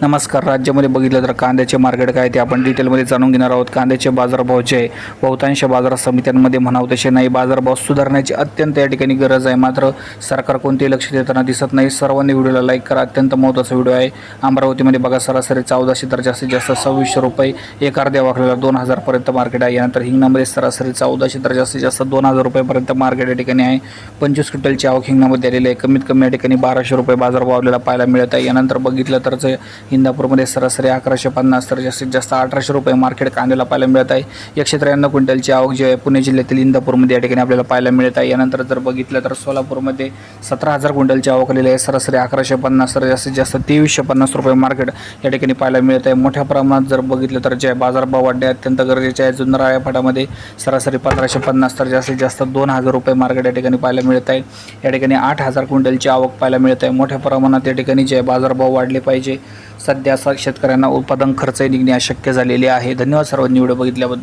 नमस्कार राज्यामध्ये बघितलं तर कांद्याचे मार्केट काय ते आपण डिटेलमध्ये जाणून घेणार आहोत. कांद्याचे बाजारभाव जे बहुतांश बाजार समित्यांमध्ये म्हणावं तसे नाही. बाजारभाव सुधारण्याची अत्यंत या ठिकाणी गरज आहे. मात्र सरकार कोणतेही लक्ष देताना दिसत नाही. सर्वांनी व्हिडिओला लाईक करा. अत्यंत महत्त्वाचा व्हिडिओ आहे. अमरावतीमध्ये बघा सरासरी चौदाशे तर जास्तीत जास्त सव्वीसशे रुपये एक अर्ध्या वाकलेला दोन हजारपर्यंत मार्केट आहे. यानंतर हिंगणामध्ये सरासरी चौदाशे तर जास्तीत जास्त दोन हजार रुपयेपर्यंत मार्केट या ठिकाणी आहे. पंचवीस क्विंटलची आवक हिंगणामध्ये आलेली आहे. कमीत कमी या ठिकाणी बाराशे रुपये बाजारभाव आपल्याला पाहायला मिळत आहे. यानंतर बघितलं तर इंदापूरमध्ये सरासरी अकराशे पन्नास तर जास्तीत जास्त अठराशे रुपये मार्केट कांद्याला पाहायला मिळत आहे. एकशे त्र्याण्णव क्विंटलची आवक जी आहे पुणे जिल्ह्यातील इंदापूरमध्ये या ठिकाणी आपल्याला पाहायला मिळत आहे. यानंतर जर बघितलं तर सोलापूरमध्ये सतरा हजार क्विंटलची आवक आलेली आहे. सरासरी अकराशे पन्नास तर जास्तीत जास्त तेवीसशे पन्नास रुपये मार्केट या ठिकाणी पाहायला मिळत आहे. मोठ्या प्रमाणात जर बघितलं तर जे बाजारभाव वाढणे अत्यंत गरजेचे आहे. जुन्नर फाटामध्ये सरासरी पंधराशे पन्नास तर जास्तीत जास्त दोन हजार रुपये मार्केट या ठिकाणी पाहायला मिळत आहे. या ठिकाणी आठ हजार क्विंटलची आवक पाहायला मिळत आहे. मोठ्या प्रमाणात या ठिकाणी जे बाजारभाव वाढले पाहिजे. सध्या शेतकऱ्यांना उत्पादन खर्चही निघणे अशक्य झालेले आहे. धन्यवाद सर्वांनी. व्हिडिओ बघितल्याबद्दल.